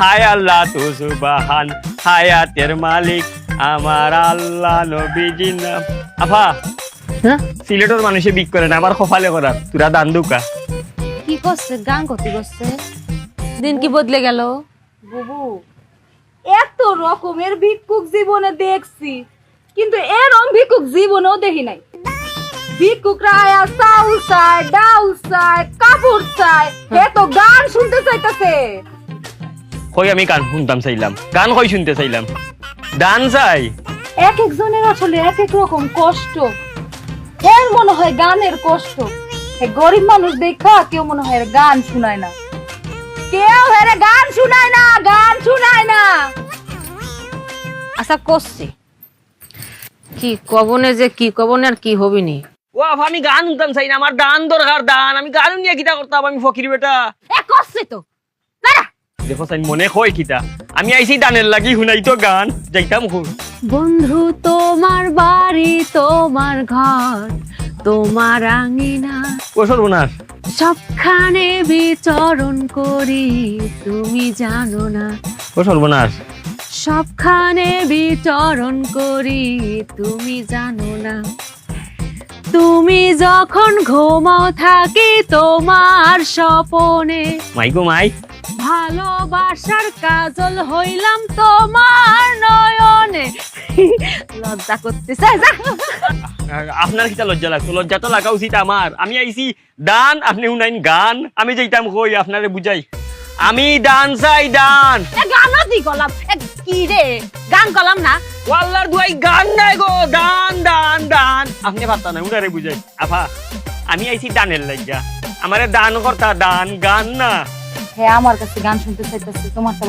হায় আল্লাহ তু সুবাহান। হায়াতের মালিক আমার আল্লাহ নবীজির নাম আফা হ্যাঁ? সিলেটের মানুষে বিক করে না আবার কপালে করার। তুরা দান দুকা। কি করছে? গান করতে করছে। দিন কি বদলে গেল? বুবু এত রকমের ভিক্ষুক জীবনে দেখছি কিন্তু এরম ভিক্ষুক জীবনেও দেখি নাই। ভিক্ষুকরা আয়া চাউল চায় ডাউল চায় কাপড় চায় এ তো গান শুনতে চাইতেছে। কই আমি গান শুনতাম চাইলাম। গান কই শুনতে চাইলাম? দান চাই। এক একজনের আসলে এক এক রকম কষ্ট। এর মনে হয় গানের কষ্ট। এ গরিব মানুষ দেখা কেউ মনে হয় গান শুনায় না। কেউ হেরে গান শুনায় না গান শুনায় না। আশা করছি কি কবনে যে কি কবনে আর কি হবিনি ও আমি গান শুনতাম চাই না আমার দান দরকার দান। আমি গান নিয়ে কিতা করতাম আমি ফকির বেটা। এ করছে তো। দাঁড়া। দেখো মনে কই কিতা। আমি আইছি দানের লাগি শুনাই তো গান যাইতাম বন্ধু তোমার বাড়ি তোমার ঘর তোমার আঙিনা। ও সর্বনাশ। সবখানে বিচরণ করি তুমি জানো না। ও সর্বনাশ। সবখানে বিচরণ করি তুমি জানো না। তুমি যখন ঘুমাও থাকি তোমার স্বপনে। মাই গো মাই। ভালোবাসার কাজল হইলাম তোমার নয়নে। লজ্জা করতেছে যা। আপনার কিতা লজ্জা লাগতো লজ্জা তো লাগা উচিত আমার। আমি আইছি দান আপনি শুনাইন গান। আমি যাইতাম কই আপনারে বুঝাই। আমি দান চাই দান। গানও দি গলাম কি রে? গান গলাম না। ওয়াল্লার দুয়াই গান নাই গো। দান দান দান। আপনি পারতা না উনারে বুঝাই। আফা আমি আইছি দানের লাগিয়া আমারে দান করতা দান গান না। হ্যাঁ আমার কাছে গান শুনতে চাইতেছে তোমার